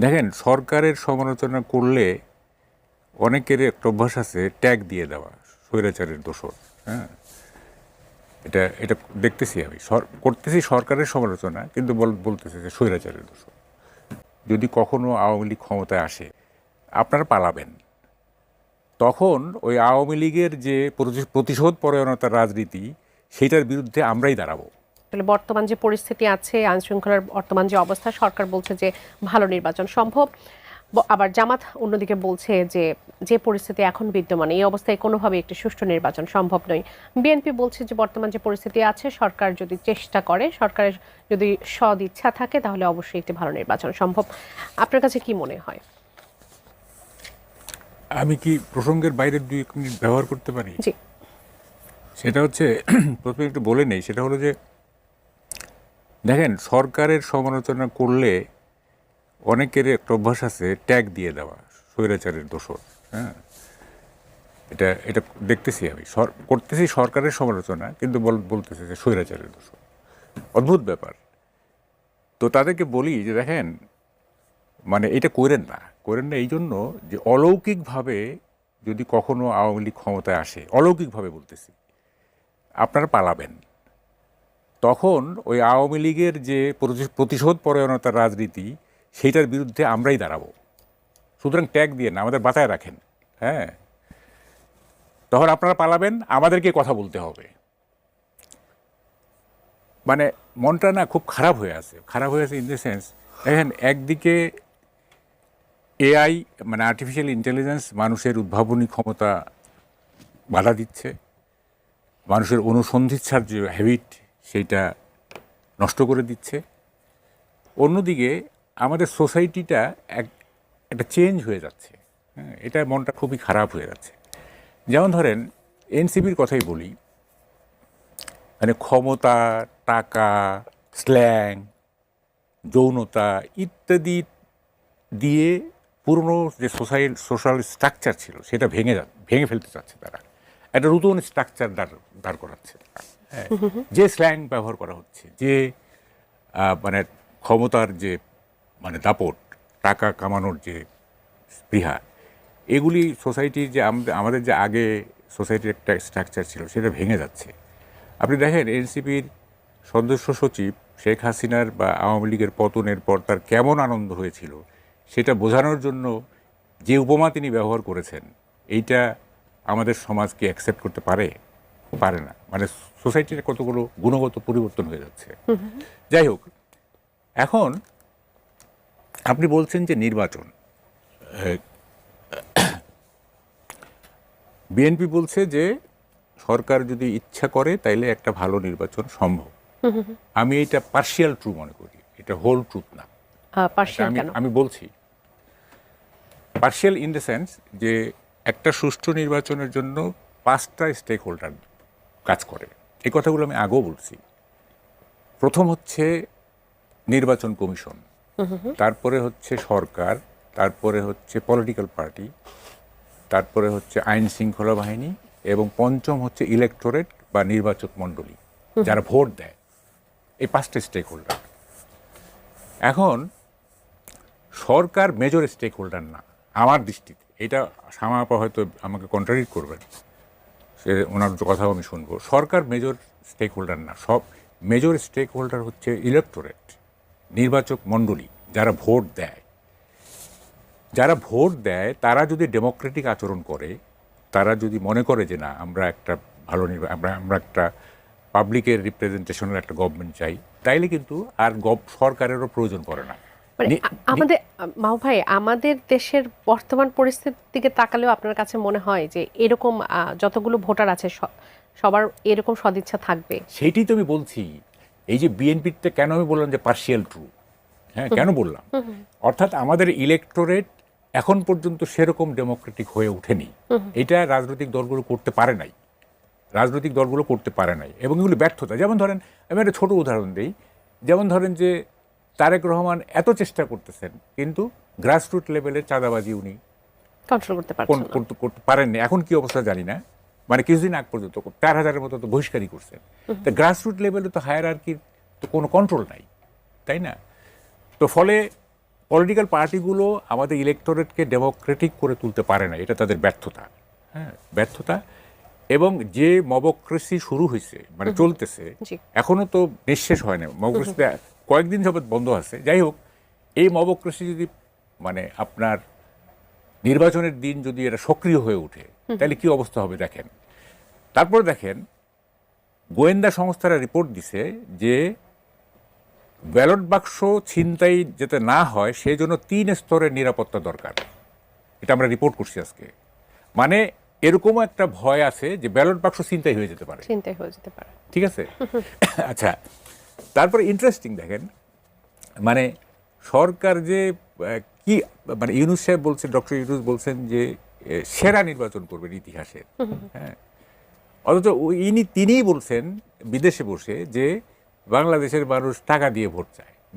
দেখেন, সরকারের সমালোচনা করলে অনেকের একটা অভ্যাস আছে, ট্যাগ দিয়ে দেওয়া, স্বৈরাচারের দোষর হ্যাঁ? এটা এটা দেখতেছি আমি। করতেছি সরকারের সমালোচনা, কিন্তু বল- বলতেছি যে স্বৈরাচারের দোষর। যদি কখনো আওয়ামী লীগ ক্ষমতায় আসে, আপনারা পালাবেন। তখন ওই আওয়ামী লীগের যে প্রতিশোধ পরায়ণতার রাজনীতি, সেটার বিরুদ্ধে আমরাই দাঁড়াবো। আসলে বর্তমান যে পরিস্থিতি আছে আইন শৃঙ্খলার বর্তমান যে অবস্থা সরকার বলছে যে ভালো নির্বাচন সম্ভব। আবার জামাত অন্যদিকে বলছে যে যে পরিস্থিতি এখন বিদ্যমান এই অবস্থায় কোনোভাবে একটি সুষ্ঠু নির্বাচন সম্ভব নয়। বিএনপি বলছে যে বর্তমান যে পরিস্থিতি আছে সরকার যদি চেষ্টা করে সরকারের যদি সদ ইচ্ছা থাকে তাহলে অবশ্যই একটি ভালো নির্বাচন সম্ভব। আপনার কাছে কি মনে হয়? আমি কি প্রসঙ্গের বাইরের দুই এক মিনিট ব্যবহার করতে পারি? জি। সেটা হচ্ছে প্রথমে একটু বলে নেই। সেটা হলো যে দেখেন, সরকারের সমালোচনা করলে অনেকের একটা অভ্যাস আছে, ট্যাগ দিয়ে দেওয়া, স্বৈরাচারের দোষর হ্যাঁ? এটা এটা দেখতেছি আমি। সর- করতেছি সরকারের সমালোচনা, কিন্তু বল- বলতেছি যে স্বৈরাচারের দোষর। অদ্ভুত ব্যাপার। তো তাদেরকে বলি যে, দেখেন মানে এটা করেন না। করেন না এই জন্য যে, অলৌকিকভাবে যদি কখনো আওয়ামী লীগ ক্ষমতায় আসে, অলৌকিকভাবে বলতেছি, আপনারা পালাবেন। তখন ওই আওয়ামী লীগের যে প্রতিশোধ পরায়ণতার রাজনীতি, সেইটার বিরুদ্ধে আমরাই দাঁড়াবো। সুতরাং ট্যাগ দিয়ে না, আমাদের বাঁচায় রাখেন। হ্যাঁ? তখন আপনারা পালাবেন, আমাদেরকে কথা বলতে হবে। মানে মনটা না খুব খারাপ হয়ে আছে, খারাপ হয়ে আছে ইন দ্য সেন্স দেখেন, একদিকে এআই মানে আর্টিফিশিয়াল ইন্টেলিজেন্স মানুষের উদ্ভাবনী ক্ষমতা বাধা দিচ্ছে, মানুষের অনুসন্ধিৎসার যে হ্যাবিট সেইটা নষ্ট করে দিচ্ছে। অন্যদিকে আমাদের সোসাইটিটা এক, একটা চেঞ্জ হয়ে যাচ্ছে। হ্যাঁ এটা মনটা খুবই খারাপ হয়ে যাচ্ছে। যেমন ধরেন, এনসিপির কথাই বলি। মানে ক্ষমতা, টাকা, স্ল্যাং, যৌনতা ইত্যাদি দিয়ে পুরনো যে সোসাই, সোশ্যাল স্ট্রাকচার ছিল, সেটা ভেঙে ভেঙে ফেলতে চাচ্ছে তারা। একটা নতুন স্ট্রাকচার দাঁড় দাঁড় করাচ্ছে তারা। হ্যাঁ। যে স্ল্যাং ব্যবহার করা হচ্ছে, যে মানে ক্ষমতার যে মানে দাপট, টাকা কামানোর যে স্পৃহা, এগুলি সোসাইটির যে আমাদের যে আগে সোসাইটির একটা স্ট্রাকচার ছিল, সেটা ভেঙে যাচ্ছে আপনি দেখেন, এনসিপির সদস্য সচিব শেখ হাসিনার বা আওয়ামী লীগের পতনের পর তার কেমন আনন্দ হয়েছিল, সেটা বোঝানোর জন্য যে উপমা তিনি ব্যবহার করেছেন, এইটা আমাদের সমাজকে অ্যাকসেপ্ট করতে পারে পারে না। মানে সোসাইটির কতগুলো গুণগত পরিবর্তন হয়ে যাচ্ছে। যাই হোক এখন আপনি বলছেন যে নির্বাচন। বিএনপি বলছে যে সরকার যদি ইচ্ছা করে তাইলে একটা ভালো নির্বাচন সম্ভব। আমি এটা পার্শিয়াল ট্রু মনে করি। এটা হোল ট্রুথ না। আমি বলছি পার্শিয়াল ইন দ্য সেন্স যে একটা সুষ্ঠু নির্বাচনের জন্য পাঁচটা স্টেক হোল্ডার কাজ করে। এই কথাগুলো আমি আগেও বলছি। প্রথম হচ্ছে নির্বাচন কমিশন। তারপরে হচ্ছে সরকার, তারপরে হচ্ছে পলিটিক্যাল পার্টি তারপরে হচ্ছে আইন শৃঙ্খলা বাহিনী এবং পঞ্চম হচ্ছে ইলেকটোরেট বা নির্বাচক মণ্ডলী, যারা ভোট দেয়। এই পাঁচটা স্টেক হোল্ডার এখন সরকার মেজর স্টেক হোল্ডার না, আমার দৃষ্টিতে। এটা সামাপা হয়তো আমাকে কন্ট্রাডিক্ট করবেন। সে ওনার কথাও আমি শুনব। সরকার মেজর স্টেক হোল্ডার না, সব মেজর স্টেক হোল্ডার হচ্ছে ইলেকটোরেট নির্বাচক মণ্ডলী, যারা ভোট দেয়। যারা ভোট দেয়, তারা যদি ডেমোক্রেটিক আচরণ করে, তারা যদি মনে করে যে না, আমরা একটা ভালো আমরা আমরা একটা পাবলিকের রিপ্রেজেন্টেশনের একটা গভর্নমেন্ট চাই, তাইলে কিন্তু আর গভ- সরকারেরও প্রয়োজন পড়ে না। মানে আমাদের মাও ভাই আমাদের দেশের বর্তমান পরিস্থিতির দিকে তাকালেও আপনার কাছে মনে হয় যে এরকম যতগুলো ভোটার আছে সবার এরকম সদিচ্ছা থাকবে? সেইটাই তো আমি বলছি। এই যে বিএনপিতে কেন আমি বললাম যে পার্শিয়াল ট্রু হ্যাঁ কেন বললাম? অর্থাৎ আমাদের ইলেকটোরেট এখন পর্যন্ত সেরকম ডেমোক্রেটিক হয়ে ওঠেনি। এটা রাজনৈতিক দলগুলো করতে পারে নাই। রাজনৈতিক দলগুলো করতে পারে নাই। এবং এগুলো ব্যর্থতা। যেমন ধরেন আমি একটা ছোট উদাহরণ দিই। যেমন ধরেন যে তারেক রহমান এত চেষ্টা করতেছেন কিন্তু গ্রাসরুট লেভেলের চাঁদাবাজি উনি কন্ট্রোল করতে পারেননি। এখন কি অবস্থা জানি না মানে কিছুদিন আগ পর্যন্ত চার হাজারের মতো তো বহিষ্কারই করছেন। তা গ্রাসরুট লেভেলে তো হায়ার আর তো কোনো কন্ট্রোল নাই তাই না? তো ফলে পলিটিক্যাল পার্টিগুলো আমাদের ইলেকটোরেটকে ডেমোক্রেটিক করে তুলতে পারে না এটা তাদের ব্যর্থতা হ্যাঁ ব্যর্থতা। এবং যে মবক্রেসি শুরু হয়েছে মানে চলতেছে এখনও তো নিঃশেষ হয় না। মবক্রেসিটা কয়েকদিন যাবৎ বন্ধ আছে। যাই হোক এই মবক্রেসি যদি মানে আপনার নির্বাচনের দিন যদি এটা সক্রিয় হয়ে ওঠে তাহলে কি অবস্থা হবে দেখেন। তারপর দেখেন গোয়েন্দা সংস্থারা রিপোর্ট দিছে যে ব্যালট বাক্স ছিনতাই যাতে না হয় সেই জন্য তিন স্তরের নিরাপত্তা দরকার। এটা আমরা রিপোর্ট করছি আজকে। মানে এরকমও একটা ভয় আছে যে ব্যালট বাক্স ছিনতাই হয়ে যেতে পারে। চিন্তায় হয়ে যেতে পারে। ঠিক আছে? আচ্ছা তারপরে ইন্টারেস্টিং দেখেন মানে সরকার যে কি মানে ইউনুস সাহেব বলছেন ডক্টর ইউনুস বলছেন যে সেরা নির্বাচন করবেন ইতিহাসের হ্যাঁ। অথচ ইনি তিনিই বলছেন বিদেশে বসে যে বাংলাদেশের মানুষ টাকা দিয়ে ভোট চায়।